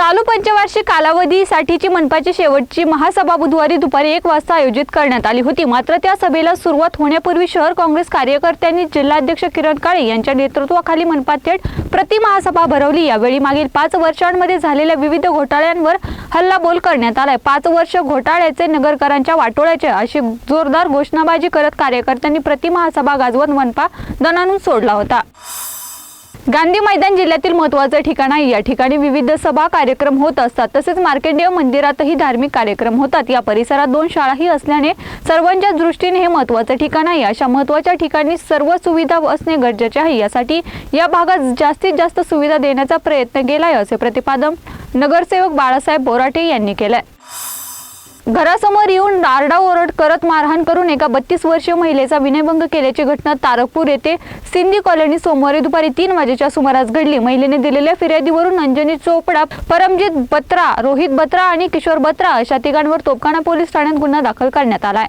चालू पंचवार्षिक कालावधीसाठीची मनपाची शेवटची महासभा बुधवारी दुपारी एक वाजता आयोजित करण्यात आली होती. मात्र त्या सभेला सुरुवात होण्यापूर्वी शहर काँग्रेस कार्यकर्त्यांनी जिल्हाध्यक्ष किरण काळे यांच्या नेतृत्वाखाली मनपा थेट प्रति महासभा भरवली. यावेळी मागील पाच वर्षांमध्ये झालेल्या विविध घोटाळ्यांवर हल्लाबोल करण्यात आलाय. पाच वर्ष घोटाळ्याचे नगरकरांच्या वाटोळ्याचे अशी जोरदार घोषणाबाजी करत कार्यकर्त्यांनी प्रति महासभा गाजवत मनपा दणानून सोडला होता. गांधी मैदान जिल्ह्यातील महत्त्वाचे ठिकाण आहे. या ठिकाणी विविध सभा कार्यक्रम होत असतात. तसेच मार्केंडेय मंदिरातही धार्मिक कार्यक्रम होतात. या परिसरात दोन शाळाही असल्याने सर्वांच्या दृष्टीने हे महत्त्वाचे ठिकाण आहे. अशा महत्त्वाच्या ठिकाणी सर्व सुविधा असणे गरजेचे आहे. यासाठी या भागात जास्तीत जास्त सुविधा देण्याचा प्रयत्न केलाय असे प्रतिपादन नगरसेवक बाळासाहेब बोराटे यांनी केलंय. घरासमोर येऊन आरडाओरड करत मारहाण करून एका बत्तीस वर्षीय महिलेचा विनयभंग केल्याची घटना तारकपूर येथे सिंधी कॉलनी सोमवारी दुपारी तीन वाजेच्या सुमारास घडली. महिलेने दिलेल्या फिर्यादीवरून अंजनी चोपडा परमजित बत्रा रोहित बत्रा आणि किशोर बत्रा अशा तिघांवर तोपखाना पोलीस ठाण्यात गुन्हा दाखल करण्यात आलाय.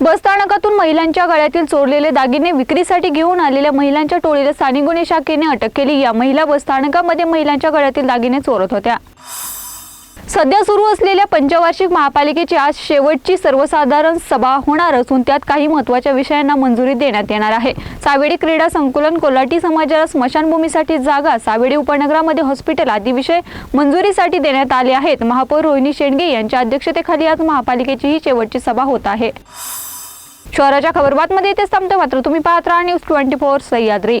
बसस्थानकातून महिलांच्या गळ्यातील चोरलेले दागिने विक्रीसाठी घेऊन आलेल्या महिलांच्या टोळीला स्थानिक गुन्हे शाखेने अटक केली. या महिला बसस्थानकामध्ये महिलांच्या गळ्यातील दागिने चोरत होत्या. सध्या सुरू असलेल्या पंचवार्षिक महापालिकेची आज शेवटची सर्वसाधारण सभा होणार असून त्यात काही महत्त्वाच्या विषयांना मंजुरी देण्यात येणार आहे. सावेडी क्रीडा संकुलन कोल्हाटी समाजाला स्मशानभूमीसाठी जागा सावेडी उपनगरामध्ये हॉस्पिटल आदी विषय मंजुरीसाठी देण्यात आले आहेत. महापौर रोहिणी शेंडगे यांच्या अध्यक्षतेखाली आज महापालिकेची ही शेवटची सभा होत आहे. शहराच्या खबरबातमध्ये इथेच थांबतो मात्र तुम्ही पाहत राहा news twenty four Sahyadri.